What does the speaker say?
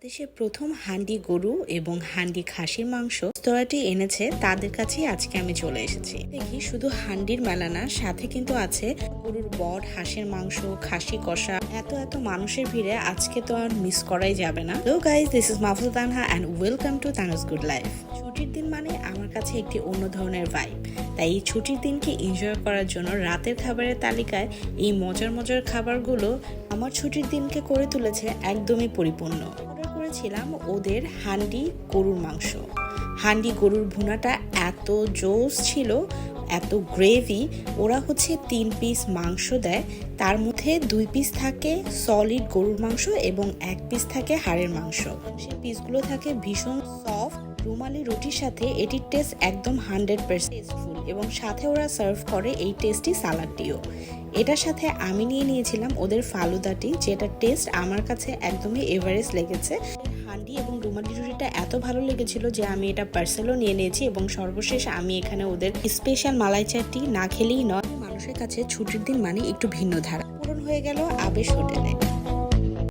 বাংলাদেশে প্রথম হান্ডি গরু এবং হান্ডি খাসির মাংস রেস্তোরাঁটি এনেছে তাদের কাছেই আজকে আমি চলে এসেছি। দেখি, শুধু হান্ডির মেলা না, সাথে কিন্তু আছে গরুর বট, হাঁসের মাংস, খাসি কষা। এত এত মানুষের ভিড়ে আজকে তো আর মিস করাই যাবে না। তো guys this is Mahfuz Tanha and welcome to Tan's good life ছুটির দিন মানে আমার কাছে একটি অন্য ধরনের ভাইব তাই এই ছুটির দিনকে এনজয় করার জন্য রাতের খাবারের তালিকায় এই মজার মজার খাবারগুলো আমার ছুটির দিনকে করে তুলেছে একদমই পরিপূর্ণ। করেছিলাম ওদের হান্ডি গরুর মাংস। হান্ডি গরুর ভুনাটা এত জোস ছিল, এত গ্রেভি, ওরা হচ্ছে তিন পিস মাংস দেয়। তার মধ্যে দুই পিস থাকে সলিড গরুর মাংস এবং এক পিস থাকে হাড়ের মাংস। সেই পিসগুলো থাকে ভীষণ সফট রুমালি রুটির সাথে এটির টেস্ট একদম হান্ড্রেড টেস্টফুল এবং সাথে ওরা সার্ভ করে এই টেস্টি সালাডটিও। এটার সাথে আমি নিয়ে নিয়েছিলাম ওদের ফালুদাটি, যেটা টেস্ট আমার কাছে একদমই এভারেস্ট লেগেছে। হান্ডি এবং রুমালি রুটিটা এত ভালো লেগেছিল যে আমি এটা পার্সেলও নিয়ে নিয়েছি এবং সর্বশেষ আমি এখানে ওদের স্পেশাল মালাই চাটটি না খেলেই নয়। মানুষের কাছে ছুটির দিন মানে একটু ভিন্ন ধারা পূরণ হয়ে গেল আবেশ হোটেলে।